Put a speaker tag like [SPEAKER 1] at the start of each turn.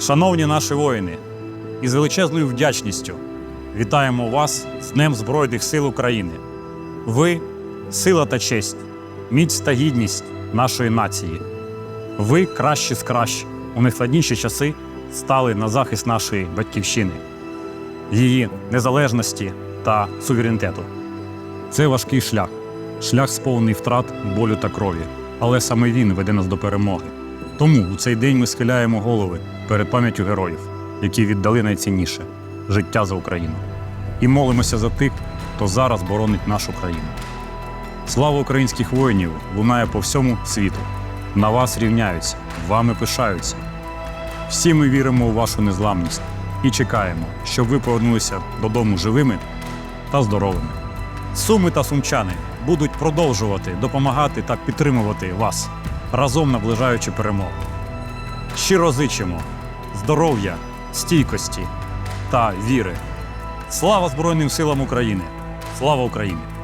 [SPEAKER 1] Шановні наші воїни, із величезною вдячністю вітаємо вас з Днем Збройних сил України. Ви сила та честь, міць та гідність нашої нації. Ви кращі з кращих у найскладніші часи стали на захист нашої батьківщини, її незалежності та суверенітету. Це важкий шлях, шлях сповнений втрат, болю та крові. Але саме він веде нас до перемоги. Тому у цей день ми схиляємо голови перед пам'яттю героїв, які віддали найцінніше життя за Україну. І молимося за тих, хто зараз боронить нашу країну. Слава українських воїнів лунає по всьому світу. На вас рівняються, вами пишаються. Всі ми віримо у вашу незламність і чекаємо, щоб ви повернулися додому живими та здоровими. Суми та сумчани будуть продовжувати допомагати та підтримувати вас, разом наближаючи перемогу. Щиро зичимо здоров'я, стійкості та віри. Слава Збройним силам України! Слава Україні!